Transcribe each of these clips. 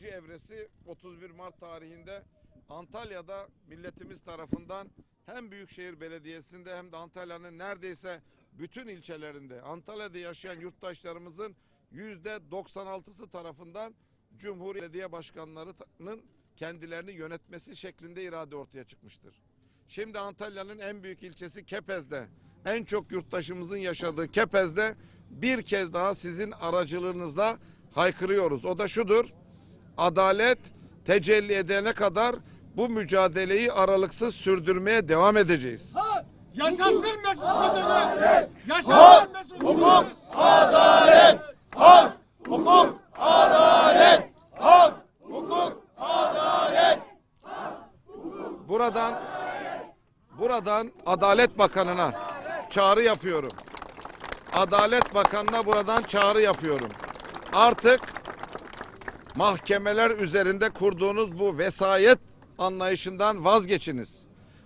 ikinci evresi 31 Mart tarihinde Antalya'da milletimiz tarafından hem Büyükşehir Belediyesi'nde hem de Antalya'nın neredeyse bütün ilçelerinde Antalya'da yaşayan yurttaşlarımızın yüzde 96'sı tarafından Cumhuriyet Belediye Başkanları'nın kendilerini yönetmesi şeklinde irade ortaya çıkmıştır. Şimdi Antalya'nın en büyük ilçesi Kepez'de. En çok yurttaşımızın yaşadığı Kepez'de bir kez daha sizin aracılığınızla haykırıyoruz. O da şudur. Adalet tecelli edene kadar bu mücadeleyi aralıksız sürdürmeye devam edeceğiz. Yaşasın Mesut Kocagöz! Yaşasın Mesut Kocagöz! Buradan buradan Adalet Bakanı'na çağrı yapıyorum. Adalet Bakanı'na buradan çağrı yapıyorum. Artık mahkemeler üzerinde kurduğunuz bu vesayet anlayışından vazgeçiniz.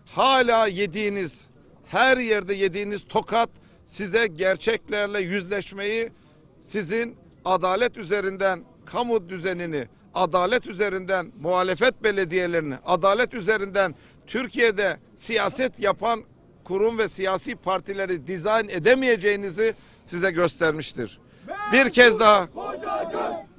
Hala yediğiniz, her yerde yediğiniz tokat size gerçeklerle yüzleşmeyi, sizin adalet üzerinden kamu düzenini, adalet üzerinden muhalefet belediyelerini, adalet üzerinden Türkiye'de siyaset yapan kurum ve siyasi partileri dizayn edemeyeceğinizi size göstermiştir. Bir kez daha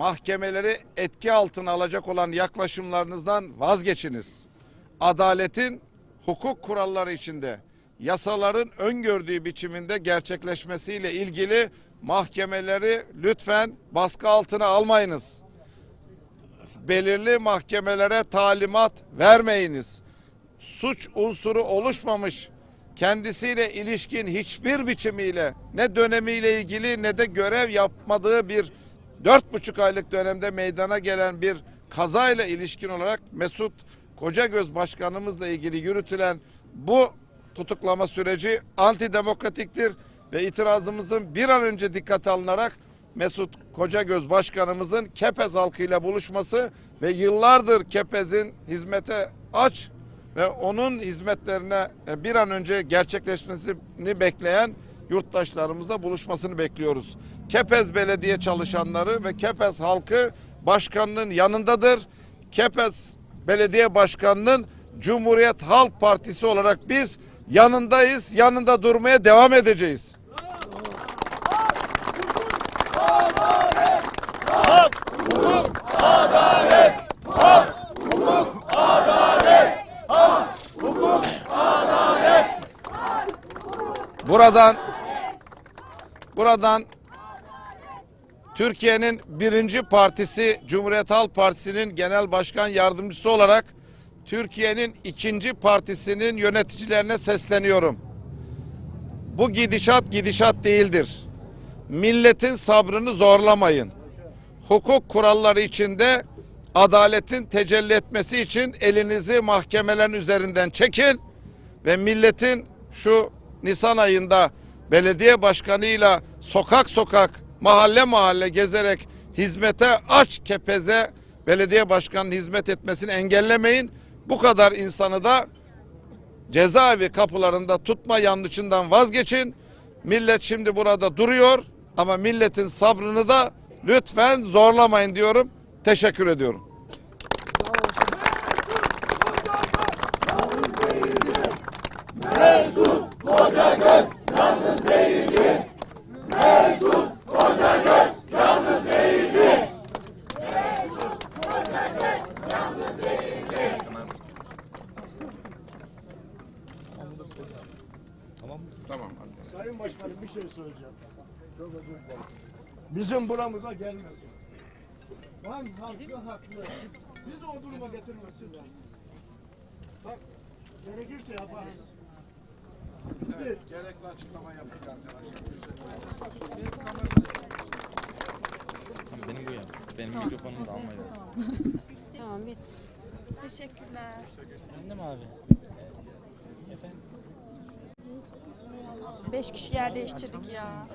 mahkemeleri etki altına alacak olan yaklaşımlarınızdan vazgeçiniz. Adaletin hukuk kuralları içinde yasaların öngördüğü biçiminde gerçekleşmesiyle ilgili mahkemeleri lütfen baskı altına almayınız belirli mahkemelere talimat vermeyiniz. Suç unsuru oluşmamış, kendisiyle ilişkin hiçbir biçimiyle ne dönemiyle ilgili ne de görev yapmadığı bir dört buçuk aylık dönemde meydana gelen bir kazayla ilişkin olarak Mesut Kocagöz Başkanımızla ilgili yürütülen bu tutuklama süreci antidemokratiktir ve itirazımızın bir an önce dikkate alınarak Mesut Kocagöz Başkanımızın Kepez halkıyla buluşması ve yıllardır Kepez'in hizmete aç ve onun hizmetlerine e, bir an önce gerçekleşmesini bekleyen yurttaşlarımızla buluşmasını bekliyoruz. Kepez Belediye çalışanları ve Kepez halkı başkanının yanındadır. Kepez Belediye Başkanı'nın Cumhuriyet Halk Partisi olarak biz yanındayız, yanında durmaya devam edeceğiz. Buradan buradan Türkiye'nin birinci partisi Cumhuriyet Halk Partisi'nin genel başkan yardımcısı olarak Türkiye'nin ikinci partisinin yöneticilerine sesleniyorum. Bu gidişat gidişat değildir. Milletin sabrını zorlamayın. Hukuk kuralları içinde adaletin tecelli etmesi için elinizi mahkemelerin üzerinden çekin ve milletin şu Nisan ayında belediye başkanıyla sokak sokak, mahalle mahalle gezerek hizmete aç kepeze belediye başkanının hizmet etmesini engellemeyin. Bu kadar insanı da cezaevi kapılarında tutma yanlışından vazgeçin. Millet şimdi burada duruyor ama milletin sabrını da lütfen zorlamayın diyorum. Teşekkür ediyorum. Tamam. Sayın Başkanım bir şey söyleyeceğim. Çok özür dilerim. Bizim buramıza gelmesin. Lan hakkı haklı. Bizi o duruma getirmesinler. Bak gerekirse yaparız. Evet, gerekli açıklama yaptık arkadaşlar. Benim bu ya. Benim mikrofonum da almayı. Bitti. Teşekkürler. Annem abi. Beş kişi yer değiştirdik ya.